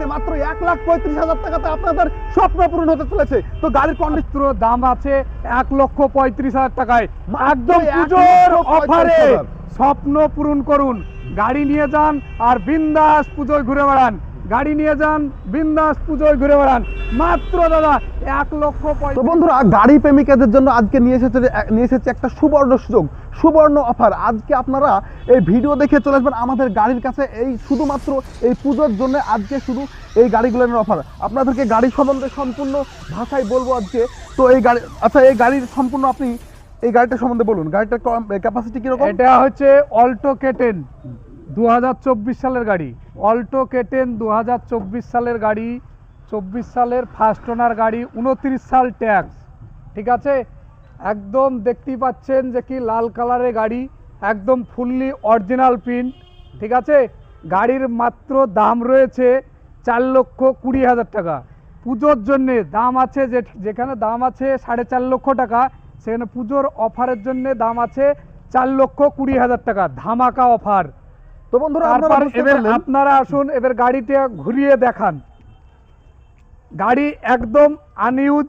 আজকে মাত্র এক লাখ পঁয়ত্রিশ হাজার টাকাতে আপনাদের স্বপ্ন পূরণ হতে চলেছে। তো গাড়ির কন্ডিশন দাম আছে এক লক্ষ পঁয়ত্রিশ হাজার টাকায়। একদম পুজোর অফারে স্বপ্ন পূরণ করুন। গাড়ি নিয়ে যান আর বিন্দাস পুজোয় ঘুরে বেড়ান। গাড়ি নিয়ে যান বিন্দাস পুজোয় ঘুরে বেড়ান। মাত্র দাদা এক লক্ষ তো বন্ধুরা গাড়ি প্রেমিকাদের জন্য আজকে নিয়ে এসেছে নিয়ে এসেছে একটা সুবর্ণ সুযোগ সুবর্ণ অফার। আজকে আপনারা এই ভিডিও দেখে চলে আসবেন আমাদের গাড়ির কাছে। এই শুধুমাত্র এই পুজোর জন্য আজকে শুধু এই গাড়িগুলোর অফার। আপনাদেরকে গাড়ি সম্বন্ধে সম্পূর্ণ ভাষায় বলব আজকে। তো এই গাড়ি আচ্ছা এই গাড়ির সম্পূর্ণ আপনি এই গাড়িটা সম্বন্ধে বলুন। গাড়িটার ক্যাপাসিটি কীরকম? এটা হচ্ছে অল্টো কেটেন। দু হাজার চব্বিশ সালের গাড়ি। অল্টো কেটেন দু হাজার চব্বিশ সালের গাড়ি, চব্বিশ সালের ফার্স্ট ওনার গাড়ি, উনত্রিশ সাল ট্যাক্স। ঠিক আছে? একদম দেখতেই পাচ্ছেন যে কি লাল কালারের গাড়ি, একদম ফুললি অরিজিনাল প্রিন্ট। ঠিক আছে? গাড়ির মাত্র দাম রয়েছে চার লক্ষ কুড়ি হাজার টাকা। পুজোর জন্যে দাম আছে যে, যেখানে দাম আছে সাড়ে চার লক্ষ টাকা, সেখানে পুজোর অফারের জন্যে দাম আছে চার লক্ষ কুড়ি হাজার টাকা। ধামাকা অফার। তো বন্ধুরা আপনারা আসুন এবার গাড়িটা ঘুরিয়ে দেখান। গাড়ি একদম আনইউজ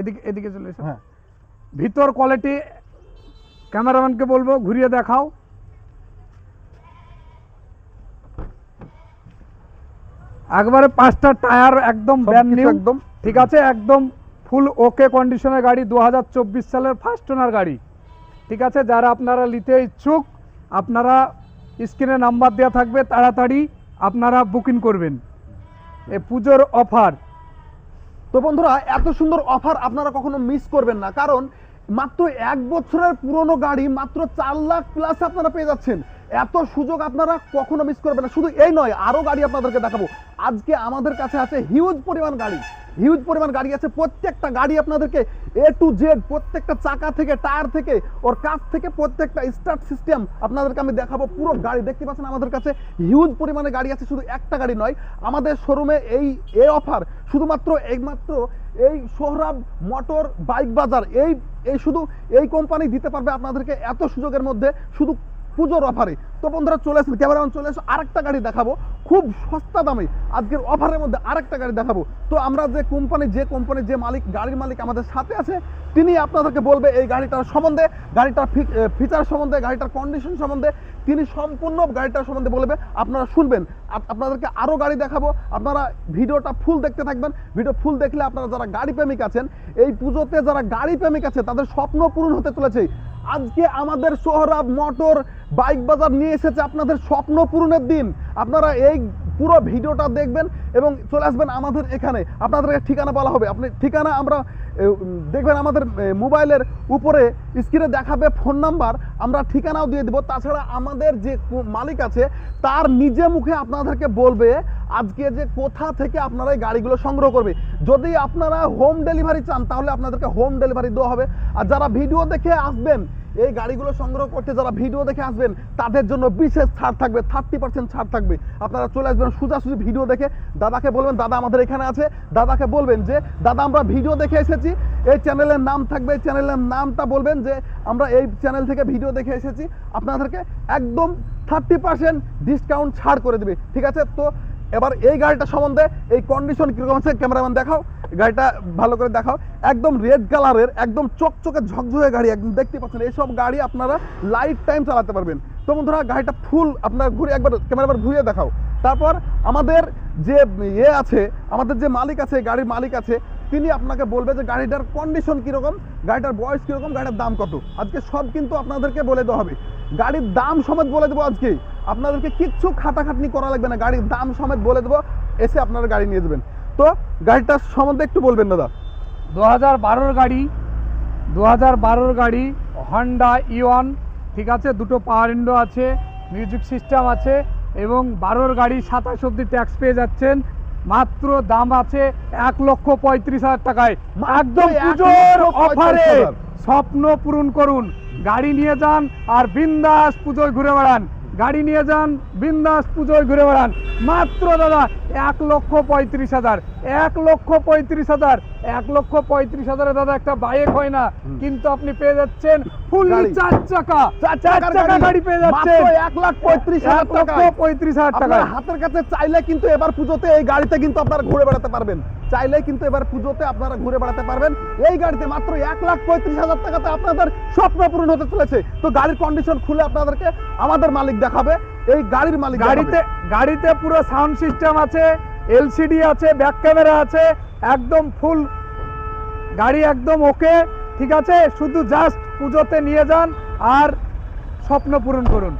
এদিকে এদিকে চলে এসো। হ্যাঁ। ভিতর কোয়ালিটি ক্যামেরাম্যানকে বলব ঘুরিয়ে দেখাও। একবারে পাঁচটা টায়ার একদম ব্র্যান্ড নিউ একদম। ঠিক আছে? একদম ফুল ওকে কন্ডিশনের গাড়ি দু হাজার চব্বিশ সালের ফার্স্ট ওনার গাড়ি। ঠিক আছে? যারা আপনারা নিতে ইচ্ছুক আপনারা স্ক্রিনে নাম্বার দেওয়া থাকবে, তাড়াতাড়ি আপনারা বুকিং করবেন। এ পুজোর অফার। তো বন্ধুরা, এত সুন্দর অফার আপনারা কখনো মিস করবেন না, কারণ মাত্র এক বছরের পুরনো গাড়ি মাত্র চার লাখ প্লাস আপনারা পেয়ে যাচ্ছেন। এত সুযোগ আপনারা কখনো মিস করবেন না। শুধু এই নয়, আরও গাড়ি আপনাদেরকে দেখাবো। আজকে আমাদের কাছে আছে হিউজ পরিমাণ গাড়ি। হিউজ পরিমাণ গাড়ি আছে। প্রত্যেকটা গাড়ি আপনাদেরকে এ টু জেড প্রত্যেকটা চাকা থেকে, টায়ার থেকে, ওর কাছ থেকে প্রত্যেকটা স্টার্ট সিস্টেম আপনাদেরকে আমি দেখাবো। পুরো গাড়ি দেখতে পাচ্ছেন আমাদের কাছে হিউজ পরিমাণে গাড়ি আছে। শুধু একটা গাড়ি নয়, আমাদের শোরুমে এই এ অফার শুধুমাত্র একমাত্র এই সোহরাব মোটর বাইক বাজার, এই এই শুধু এই কোম্পানি দিতে পারবে আপনাদেরকে এত সুযোগের মধ্যে। শুধু পুজোর অফারে তো বন্ধুরা, চলে আসুন ক্যামেরাম্যান চলে আসো। আরেকটা গাড়ি দেখাবো। খুব সস্তা দামে। আজকের অফারের মধ্যে আরেকটা গাড়ি দেখাবো। তো আমরা যে কোম্পানি যে কোম্পানি যে মালিক, গাড়ির মালিক আমাদের সাথে আছে, তিনি আপনাদেরকে বলবে এই গাড়িটার সম্বন্ধে, গাড়িটার ফিচার সম্বন্ধে, গাড়িটার কন্ডিশন সম্বন্ধে। তিনি সম্পূর্ণ গাড়িটার সম্বন্ধে বলবে। আপনারা শুনবেন। আপ- আপনাদেরকে আরও গাড়ি দেখাবো। আপনারা ভিডিওটা ফুল দেখতে থাকবেন। ভিডিও ফুল দেখলে আপনারা যারা গাড়ি প্রেমিক আছেন, এই পুজোতে যারা গাড়ি প্রেমিক আছে, তাদের স্বপ্ন পূরণ হতে চলেছে। আজকে আমাদের সোহরাব মোটর বাইক বাজার নিয়ে এসেছে আপনাদের স্বপ্ন পূরণের দিন। আপনারা এই পুরো ভিডিওটা দেখবেন এবং চলে আসবেন আমাদের এখানে। আপনাদেরকে ঠিকানা বলা হবে। আপনি ঠিকানা আমরা দেখবেন আমাদের মোবাইলের উপরে স্ক্রিনে দেখাবে ফোন নাম্বার। আমরা ঠিকানাও দিয়ে দেবো। তাছাড়া আমাদের যে মালিক আছে, তার নিজে মুখে আপনাদেরকে বলবে আজকে যে কোথা থেকে আপনারা এই গাড়িগুলো সংগ্রহ করবে। যদি আপনারা হোম ডেলিভারি চান, তাহলে আপনাদেরকে হোম ডেলিভারি দেওয়া হবে। আর যারা ভিডিও দেখে আসবেন এই গাড়িগুলো সংগ্রহ করতে যারা ভিডিও দেখে আসবেন, তাদের জন্য বিশেষ ছাড় থাকবে থার্টি পার্সেন্ট ছাড় থাকবে। আপনারা চলে আসবেন সোজাসুজি ভিডিও দেখে। দাদাকে বলবেন, দাদা আমাদের এখানে আছে। দাদাকে বলবেন যে, দাদা, আমরা ভিডিও দেখে এসেছি। এই চ্যানেলের নাম থাকবে, এই চ্যানেলের নামটা বলবেন যে, আমরা এই চ্যানেল থেকে ভিডিও দেখে এসেছি। আপনাদেরকে একদম থার্টি পার্সেন্ট ডিসকাউন্ট ছাড় করে দেবে। ঠিক আছে? তো এবার এই গাড়িটা সম্বন্ধে এই কন্ডিশন কীরকম আছে ক্যামেরাম্যান দেখাও, গাড়িটা ভালো করে দেখাও। একদম রেড কালারের একদম চকচকে ঝকঝকে গাড়ি, একদম দেখতে পাচ্ছেন, এইসব গাড়ি আপনারা লাইফ টাইম চালাতে পারবেন। তো বন্ধুরা, গাড়িটা ফুল আপনার ঘুরে একবার ক্যামেরাবার ঘুরিয়ে দেখাও। তারপর আমাদের যে ইয়ে আছে, আমাদের যে মালিক আছে, গাড়ির মালিক আছে, তিনি আপনাকে বলবে যে গাড়িটার কন্ডিশন কীরকম, গাড়িটার বয়স কীরকম, গাড়িটার দাম কত। আজকে সব কিন্তু আপনাদেরকে বলে দেওয়া হবে। গাড়ির দাম সমেত বলে দেবো আজকে আপনাদেরকে কিচ্ছু খাটাখাটনি করা লাগবে না। গাড়ির দাম সমেত বলে দেবো এসে আপনারা গাড়ি নিয়ে যাবেন। তো গাড়িটার সম্বন্ধে একটু বলবেন দাদা। দু হাজার বারোর গাড়ি দু হাজার বারোর গাড়ি হন্ডা ইওয়ান ঠিক আছে দুটো পাওয়ার উইন্ডো আছে মিউজিক সিস্টেম আছে এবং বারোর গাড়ি সাতাশ অব্দি ট্যাক্স পেয়ে যাচ্ছেন। মাত্র দাম আছে এক লক্ষ পঁয়ত্রিশ হাজার টাকায়। একদম পুজোর অফারে স্বপ্ন পূরণ করুন। গাড়ি নিয়ে যান আর বিন্দাস পুজোয় ঘুরে বেড়ান। গাড়ি নিয়ে যান, বিন্দাস পুজোয় ঘুরে বেড়ান। মাত্র দাদা এক লক্ষ পঁয়ত্রিশ হাজার, এক লক্ষ পঁয়ত্রিশ হাজার। এক লক্ষ পঁয়ত্রিশ হাজারে দাদা একটা বাইক হয় না কিন্তু আপনি পেয়ে যাচ্ছেন ফুল গাড়ি। চার চাকা। চার চাকা গাড়ি। পেয়ে যাচ্ছেন। এক লাখ পঁয়ত্রিশ হাজার পঁয়ত্রিশ হাজার টাকায়। হাতের কাছে চাইলে কিন্তু এবার পুজোতে এই গাড়িতে কিন্তু আপনারা ঘুরে বেড়াতে পারবেন। চাইলে কিন্তু এবার পুজোতে আপনারা ঘুরে বেড়াতে পারবেন। এই গাড়িতে মাত্র এক লাখ পঁয়ত্রিশ হাজার টাকাতে আপনাদের স্বপ্ন পূরণ হতে চলেছে। তো গাড়ির কন্ডিশন খুলে আপনাদেরকে আমাদের মালিক দেখাবে। এই গাড়ির মালিক গাড়িতে গাড়িতে পুরো সাউন্ড সিস্টেম আছে এলসিডি আছে ব্যাক ক্যামেরা আছে একদম ফুল গাড়ি একদম ওকে ঠিক আছে? শুধু জাস্ট পুজোতে নিয়ে যান আর স্বপ্ন পূরণ করুন।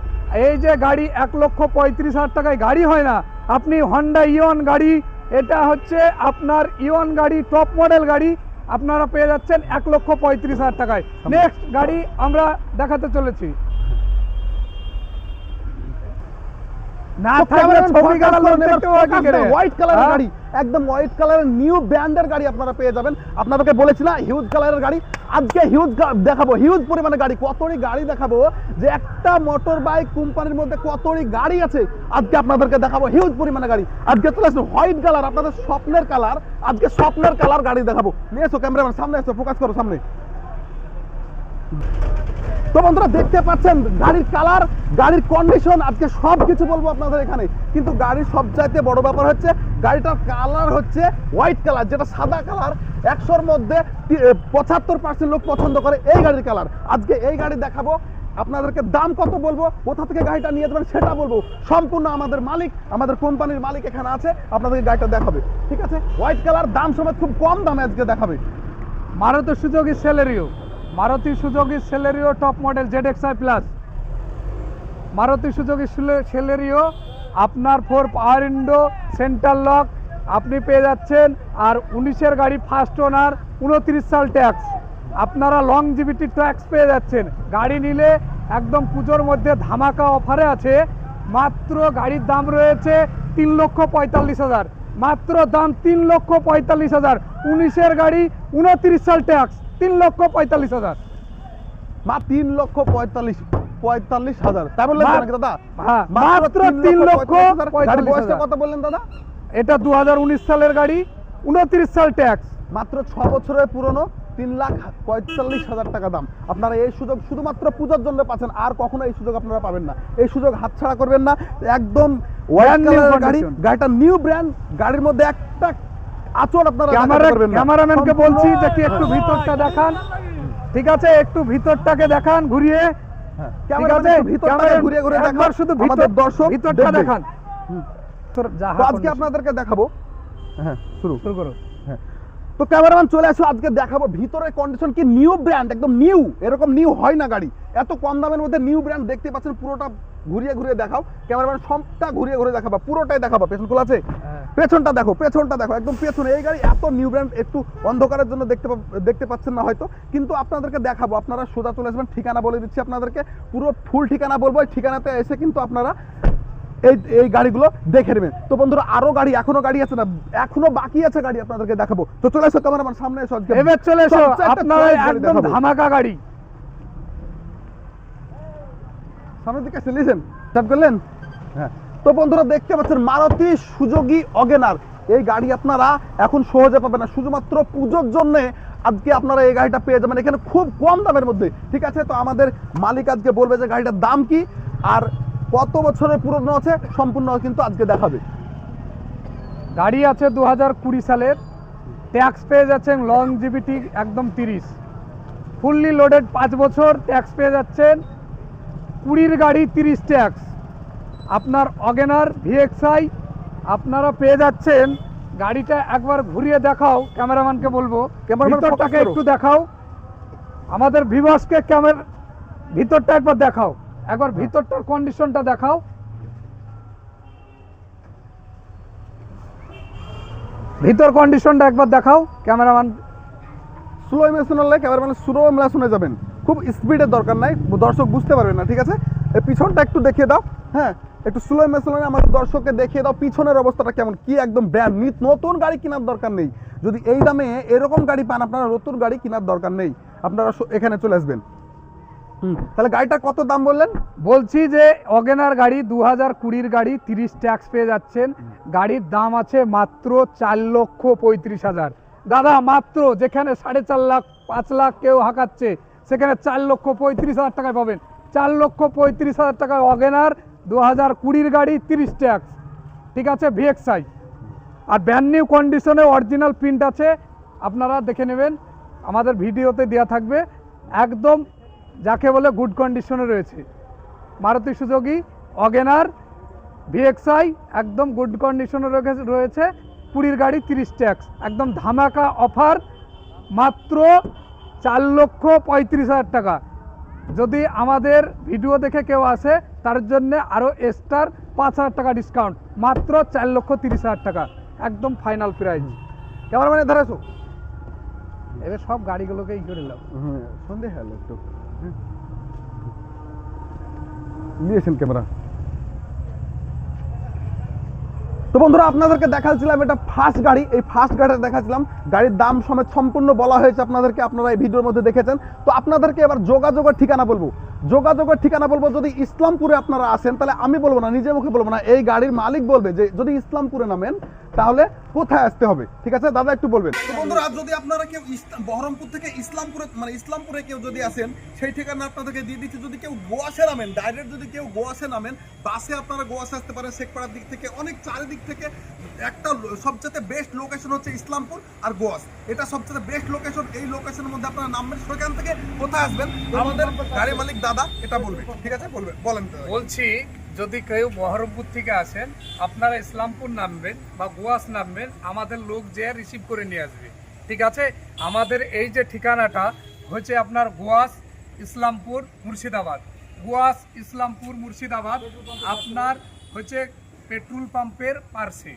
এই যে গাড়ি এক লক্ষ পঁয়ত্রিশ হাজার টাকায় গাড়ি হয় না আপনি হন্ডা ইওন গাড়ি এটা হচ্ছে আপনার ইওন গাড়ি টপ মডেল গাড়ি আপনারা পেয়ে যাচ্ছেন এক লক্ষ পঁয়ত্রিশ হাজার টাকায়। নেক্সট গাড়ি আমরা দেখাতে চলেছি। না থাকলে ছবি হোয়াইট কালারের হ্যাঁ? গাড়ি একদম হোয়াইট কালারের নিউ ব্র্যান্ডের গাড়ি আপনারা পেয়ে যাবেন। আপনাদেরকে বলেছি না হিউজ কালারের গাড়ি। আজকে হিউজ দেখাবো হিউজ পরিমাণে গাড়ি কতটি গাড়ি দেখাবো যে একটা মোটর বাইক কোম্পানির মধ্যে কতটি গাড়ি আছে আজকে আপনাদেরকে দেখাবো হিউজ পরিমাণে গাড়ি। আজকে চলে আসছে হোয়াইট কালার আপনাদের স্বপ্নের কালার আজকে স্বপ্নের কালার গাড়ি দেখাবো। নিয়ে এসো ক্যামেরাম্যান সামনে এসো ফোকাস করো সামনে। তো বন্ধুরা, দেখতে পাচ্ছেন গাড়ির কালার গাড়ির কন্ডিশন আজকে সব কিছু বলব আপনাদের এখানে। কিন্তু গাড়ির সবচাইতে বড় ব্যাপার হচ্ছে, গাড়িটার কালার হচ্ছে হোয়াইট কালার যেটা সাদা কালার একশোর মধ্যে পঁচাত্তর পার্সেন্ট লোক পছন্দ করে এই গাড়ির কালার আজকে এই গাড়ি দেখাবো, আপনাদেরকে দাম কত বলব, কোথা থেকে গাড়িটা নিয়ে যাবেন সেটা বলব। সম্পূর্ণ আমাদের মালিক, আমাদের কোম্পানির মালিক এখানে আছে, আপনাদেরকে গাড়িটা দেখাবে। ঠিক আছে? হোয়াইট কালার দাম সময় খুব কম দামে আজকে দেখাবে। Maruti Suzuki Celerio. Maruti Suzuki Celerio top model Z X I plus Maruti Suzuki Celerio আপনার four power window centre lock আপনি পেয়ে যাচ্ছেন। আর উনিশের গাড়ি ফার্স্ট ওনার উনত্রিশ সাল ট্যাক্স আপনারা লং জিবিটি ট্যাক্স পেয়ে যাচ্ছেন। গাড়ি নিলে একদম পুজোর মধ্যে ধামাকা অফারে আছে। মাত্র গাড়ির দাম রয়েছে তিন লক্ষ পঁয়তাল্লিশ হাজার। মাত্র দাম তিন লক্ষ পঁয়তাল্লিশ হাজার। উনিশের গাড়ি উনত্রিশ সাল ট্যাক্স তিন লক্ষ পঁয়তাল্লিশ হাজার। মা তিন লক্ষ পঁয়তাল্লিশ পঁয়তাল্লিশ হাজার। তাই বললেন নাকি দাদা? মাত্র তিন লক্ষ বয়সটা কত বললেন দাদা? এটা দু সালের গাড়ি উনত্রিশ সাল ট্যাক্স। মাত্র ছ বছরের পুরনো তিন লাখ পঁয়তাল্লিশ হাজার টাকা দাম। আপনারা এই সুযোগ শুধুমাত্র পূজার জন্য পাচ্ছেন আর কখনো এই সুযোগ আপনারা পাবেন না। এই সুযোগ হাতছাড়া করবেন না। একদম গাড়ি গাড়িটা নিউ ব্র্যান্ড গাড়ির মধ্যে একটা আচর আপনারা। ক্যামেরাম্যানকে বলছি যে কি একটু ভিতরটা দেখান। ঠিক আছে? একটু ভিতরটাকে দেখান ঘুরিয়ে। হ্যাঁ, ঠিক আছে? ক্যামেরা ঘুরিয়ে ঘুরিয়ে দেখান। শুধু ভিতর দর্শক ভিতরটা দেখান। আজকে আপনাদেরকে দেখাবো। হ্যাঁ শুরু। শুরু করো। হ্যাঁ। তো ক্যামেরাম্যান চলে আসো আজকে দেখাবো ভিতরের কন্ডিশন কি নিউ ব্র্যান্ড একদম নিউ এরকম নিউ হয় না গাড়ি। এত কম দামের মধ্যে নিউ ব্র্যান্ড দেখতে পাচ্ছেন পুরোটা ঘুরিয়ে ঘুরিয়ে দেখাও। ক্যামেরাম্যান সবটা ঘুরিয়ে ঘুরিয়ে দেখাবা পুরোটাই দেখাবা পেছন খোলা আছে? হ্যাঁ। পেছনটা দেখো পেছনটা দেখো একদম পেছনে। এই গাড়ি এত নিউ ব্র্যান্ড একটু অন্ধকারের জন্য দেখতে দেখতে পাচ্ছেন না হয়তো কিন্তু আপনাদেরকে দেখাবো আপনারা সোজা চলে আসবেন ঠিকানা বলে দিচ্ছি আপনাদেরকে। পুরো ফুল ঠিকানা বলব ঠিকানাতে এসে কিন্তু আপনারা এই এই গাড়িগুলো দেখে নেবেন। তো বন্ধুরা আরও গাড়ি এখনও গাড়ি আছে না? এখনও বাকি আছে গাড়ি আপনাদেরকে দেখাবো। তো চলে এসো ক্যামেরাম্যান সামনে এসো এবার চলে এসো আপনারা একদম ধামাকা গাড়ি। সামনের দিকে এসে লিসেন স্টার্ট করলেন? হ্যাঁ। তো বন্ধুরা দেখতে পাচ্ছেন মারুতি সুযোগী অগেনার। এই গাড়ি আপনারা এখন সহজে পাবেন না। শুধুমাত্র পুজোর জন্য আজকে আপনারা এই গাড়িটা পেয়ে যাবেন। এখানে খুব কম দামের মধ্যে ঠিক আছে? তো আমাদের মালিক আজকে বলবে যে গাড়িটার দাম কি? আর কত বছরের পুরনো আছে সম্পূর্ণ কিন্তু আজকে দেখাবে। গাড়ি আছে দু হাজার কুড়ি সালের ট্যাক্স পেয়ে যাচ্ছেন লং জিবিটি একদম তিরিশ। ফুললি লোডেড পাঁচ বছর ট্যাক্স পেয়ে যাচ্ছেন কুড়ির গাড়ি তিরিশ ট্যাক্স আপনার অগেনার ভিএক্সআই আপনারা পেয়ে যাচ্ছেন গাড়িটা একবার ঘুরিয়ে দেখাও ক্যামেরাম্যানকে বলব ভিতরটাকে একটু দেখাও আমাদের ভিভাসকে ক্যামেরা ভিতরটা একবার দেখাও। একবার ভিতরটার কন্ডিশনটা দেখাও। ভিতর কন্ডিশনটা একবার দেখাও ক্যামেরাম্যান স্লো ইমেশন হলে ক্যামেরাম্যান স্লো শুনে যাবেন। খুব স্পিডের দরকার নাই, দর্শক বুঝতে পারবেন না, ঠিক আছে? পিছনটা একটু দেখিয়ে দাও হ্যাঁ? একটু স্লো ইমেশনে আমাদের দর্শককে দেখিয়ে দাও পিছনের অবস্থাটা কেমন, কি একদম ব্র্যান্ড নতুন গাড়ি কেনার দরকার নেই। যদি এই দামে এরকম গাড়ি পান আপনারা, নতুন গাড়ি কেনার দরকার নেই। আপনারা এখানে চলে আসবেন। তাহলে গাড়িটা কত দাম বললেন? বলছি যে অগেনার গাড়ি দু হাজার কুড়ির গাড়ি তিরিশ ট্যাক্স পেয়ে যাচ্ছেন। গাড়ির দাম আছে মাত্র চার লক্ষ পঁয়ত্রিশ হাজার। দাদা মাত্র যেখানে সাড়ে চার লাখ পাঁচ লাখ কেউ হাঁকাচ্ছে সেখানে চার লক্ষ পঁয়ত্রিশ হাজার টাকায় পাবেন। চার লক্ষ পঁয়ত্রিশ হাজার টাকায় অগেনার দু হাজার কুড়ির গাড়ি তিরিশ ট্যাক্স। ঠিক আছে ভিএক্সআই। আর ব্যান্ড নিউ কন্ডিশনে অরিজিনাল প্রিন্ট আছে। আপনারা দেখে নেবেন। আমাদের ভিডিওতে দেওয়া থাকবে। একদম যাকে বলে গুড কন্ডিশনে রয়েছে। মারুতি সুযোগী অগেনার, ভিএক্সআই, একদম গুড কন্ডিশনে রয়েছে কুড়ির গাড়ি তিরিশ ট্যাক্স, একদম ধামাকা অফার মাত্র চার লক্ষ পঁয়ত্রিশ হাজার টাকা। যদি আমাদের ভিডিও দেখে কেউ আসে, তার জন্য আরও এক্সট্রার পাঁচ হাজার টাকা ডিসকাউন্ট মাত্র চার লক্ষ তিরিশ হাজার টাকা। একদম ফাইনাল প্রাইস মানে ধরেছো? এবার সব গাড়িগুলোকে ই করে নিলাম হ্যাঁ সন্দেহ হলো একটু। নিয়েছেন ক্যামেরা। তো বন্ধুরা, আপনাদেরকে দেখাচ্ছিলাম এটা ফার্স্ট গাড়ি। এই ফার্স্ট গাড়িটা দেখাচ্ছিলাম। গাড়ির দাম সমেত সম্পূর্ণ বলা হয়েছে আপনাদেরকে, আপনারা এই ভিডিওর মধ্যে দেখেছেন। তো আপনাদেরকে এবার যোগাযোগের ঠিকানা বলব। যোগাযোগের ঠিকানা বলব, যদি ইসলামপুরে আপনারা আসেন, তাহলে আমি বলব না নিজে মুখে বলব না, এই গাড়ির মালিক বলবে যে, যদি ইসলামপুরে নামেন, তাহলে কোথায় আসতে হবে? ঠিক আছে, দাদা একটু বলবেন। বন্ধুরা যদি আপনারা কেউ বহরমপুর থেকে ইসলামপুরে মানে ইসলামপুরে কেউ যদি আসেন, সেই ঠিকানা আপনাদেরকে দিয়ে দিচ্ছি, যদি কেউ গোয়াসে নামেন ডাইরেক্ট যদি কেউ গোয়াসে নামেন, বাসে আপনারা গোয়াসে আসতে পারেন, শেখপাড়ার দিক থেকে, অনেক চারিদিক থেকে একটা সবচেয়ে বেস্ট লোকেশন হচ্ছে ইসলামপুর আর গোয়াস এটা সবচেয়ে বেস্ট লোকেশন এই লোকেশনের মধ্যে আপনারা নামবেন, সেখান থেকে কোথায় আসবেন? আমাদের গাড়ি মালিক দাদা, এটা বলবে, ঠিক আছে? বলবে, বলেন বলছি, যদি কেউ বহরমপুর থেকে আসেন, আপনারা ইসলামপুর নামবেন বা গোয়াস নামবেন, আমাদের লোক যে রিসিভ করে নিয়ে আসবে। ঠিক আছে? আমাদের এই যে ঠিকানাটা হচ্ছে আপনার গোয়াস ইসলামপুর মুর্শিদাবাদ। গোয়াস ইসলামপুর মুর্শিদাবাদ, আপনার হচ্ছে পেট্রোল পাম্পের পার্শ্বে।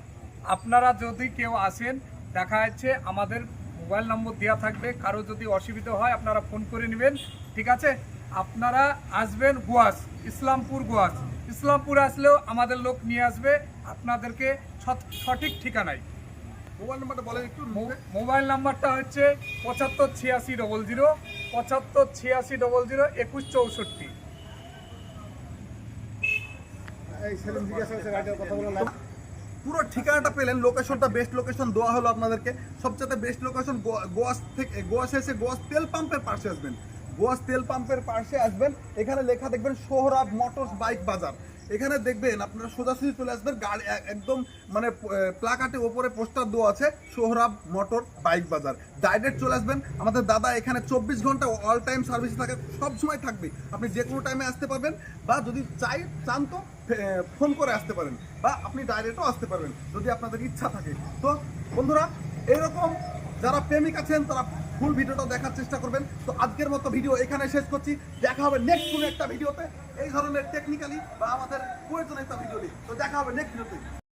আপনারা যদি কেউ আসেন, দেখা যাচ্ছে আমাদের মোবাইল নম্বর দেওয়া থাকবে। কারও যদি অসুবিধা হয়, আপনারা ফোন করে নেবেন। ঠিক আছে? আপনারা আসবেন গোয়াস ইসলামপুর গোয়াস ইসলামপুর আসলেও আমাদের লোক নিয়ে আসবে আপনাদেরকে সৎ- সঠিক ঠিকানায়। মোবাইল নাম্বারটা বলেন একটু মোবাইল নাম্বারটা হচ্ছে পঁচাত্তর ছিয়াশি ডবল জিরো পঁচাত্তর ছিয়াশি ডবল জিরো একুশ চৌষট্টি। পুরো ঠিকানাটা পেলেন লোকেশনটা বেস্ট লোকেশন দেওয়া হলো আপনাদেরকে। সবচেয়ে বেস্ট লোকেশন গোয়াস থেকে গোয়াসে এসে গোয়াস তেল পাম্পের পাশে আসবেন। গোয়াস তেল পাম্পের পাশে আসবেন। এখানে লেখা দেখবেন, সোহরাব মোটরস বাইক বাজার। এখানে দেখবেন, আপনারা সোজাসুজি চলে আসবেন, গাড়ি একদম মানে প্লাকাটে ওপরে পোস্টার দেওয়া আছে, সোহরাব মোটর বাইক বাজার। ডাইরেক্ট চলে আসবেন, আমাদের দাদা এখানে চব্বিশ ঘণ্টা অল টাইম সার্ভিস থাকে, সব সময় থাকবে। আপনি যে কোনো টাইমে আসতে পারবেন, বা যদি চাই, চান তো ফোন করে আসতে পারেন, বা আপনি ডাইরেক্টও আসতে পারবেন, যদি আপনাদের ইচ্ছা থাকে। তো, বন্ধুরা, এরকম যারা প্রেমিক আছেন, তারা ফুল ভিডিওটা দেখার চেষ্টা করবেন। তো আজকের মতো ভিডিও এখানে শেষ করছি। দেখা হবে নেক্সট কোনো একটা ভিডিওতে। এই ধরনের টেকনিক্যালি বা আমাদের প্রয়োজনীয়তা ভিডিও তো দেখা হবে নেক্সট ভিডিওতে।